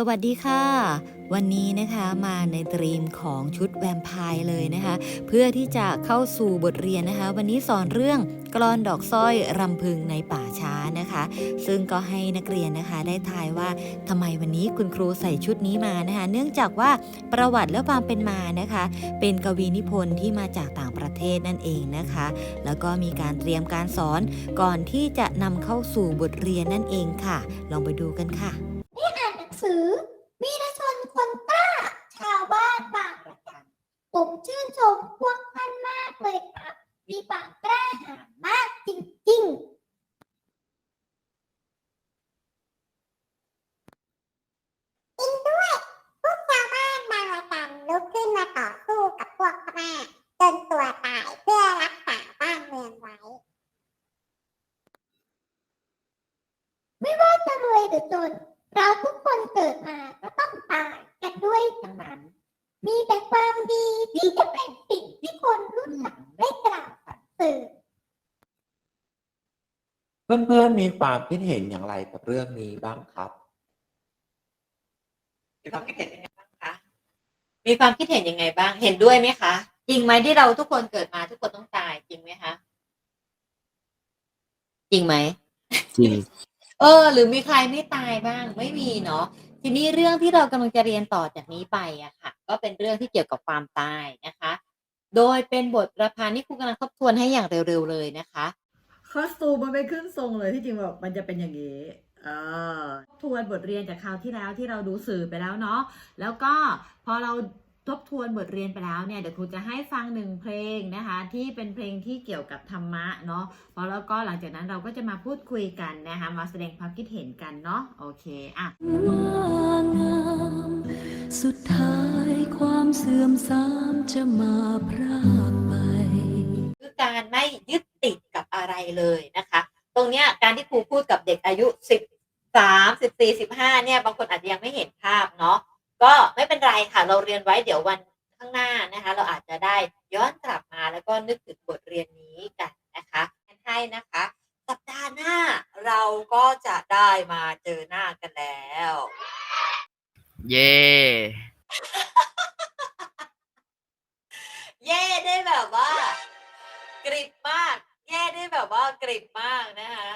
สวัสดีค่ะ วันนี้นะคะมาในตรีมของชุดแวมไพร์เลยนะคะ เพื่อที่จะเข้าสู่บทเรียนนะคะ วันนี้สอนเรื่องกลอนดอกสร้อยรำพึงในป่าช้านะคะ ซึ่งก็ให้นักเรียนนะคะได้ทายว่าทำไมวันนี้คุณครูใส่ชุดนี้มานะคะ เนื่องจากว่าประวัติและความเป็นมานะคะ เป็นกวีนิพนธ์ที่มาจากต่างประเทศนั่นเองนะคะ แล้วก็มีการเตรียมการสอนก่อนที่จะนำเข้าสู่บทเรียนนั่นเองค่ะ ลองไปดูกันค่ะ สือ วีรชนคนกล้า ชาวบ้านบางระจันผมชื่นชมพวกท่านมากเลยครับ มีปากกล้าหาญมากจริงๆอินด้วย พวกชาวบ้านบางระจันลุกขึ้นมาต่อสู้กับพวกพม่าจนตัวตายเพื่อรักษาบ้านเมืองไว้ ไม่ว่าจะรวยหรือจน เราทุกคนเกิดมาก็ต้องตายกันด้วยทั้งนั้นมีแต่ความดีที่จะเป็นสิ่งที่คนรุ่นหลังได้กล่าวสรรเสริญเพื่อนๆมีความคิดเห็นอย่างไรกับเรื่องนี้บ้างครับมีความคิดเห็นยังไงบ้างคะ มีความคิดเห็นยังไงบ้าง เห็นด้วยไหมคะ จริงไหมที่เราทุกคนเกิดมาทุกคนต้องตายจริงไหมคะ จริงไหมจริง เออ หรือมีใครไม่ตายบ้างไม่มีเนาะทีนี้เรื่องที่เรากำลังจะเรียนต่อจากนี้ไปอะค่ะ ก็เป็นเรื่องที่เกี่ยวกับความตายนะคะ โดยเป็นบทประพันธ์ที่ครูกำลังทบทวนให้อย่างเร็วๆเลยนะคะคอสตูมมันไม่ขึ้นทรงเลยที่จริงแบบมันจะเป็นอย่างนี้เออทวนบทเรียนจากคราวที่แล้วที่เราดูสื่อไปแล้วเนาะแล้วก็พอเรา ทบทวนบทเรียนไปแล้วเนี่ยเดี๋ยวครูจะให้ฟังหนึ่งเพลงนะคะ ที่เป็นเพลงที่เกี่ยวกับธรรมะเนาะพอแล้วก็หลังจากนั้นเราก็จะมาพูดคุยกันนะคะมาแสดงความคิดเห็นกันเนาะโอเคอะว่างามสุดท้ายความเสื่อมทรามจะมาพรากไปคือการไม่ยึดติดกับอะไรเลยนะคะ ตรงเนี้ยการที่ครูพูดกับเด็กอายุสิบสามสิบสี่สิบห้าเนี่ยบางคนอาจจะยังไม่เห็นภาพเนาะ ก็ไม่เป็นไรค่ะ เราเรียนไว้เดี๋ยววันข้างหน้านะคะ เราอาจจะได้ย้อนกลับมาแล้วก็นึกถึงบทเรียนนี้กันนะคะให้นะคะ สัปดาห์หน้าเราก็จะได้มาเจอหน้ากันแล้ว เย่เย่ได้แบบว่ากริบมากเย่ได้แบบว่ากริบมากนะคะ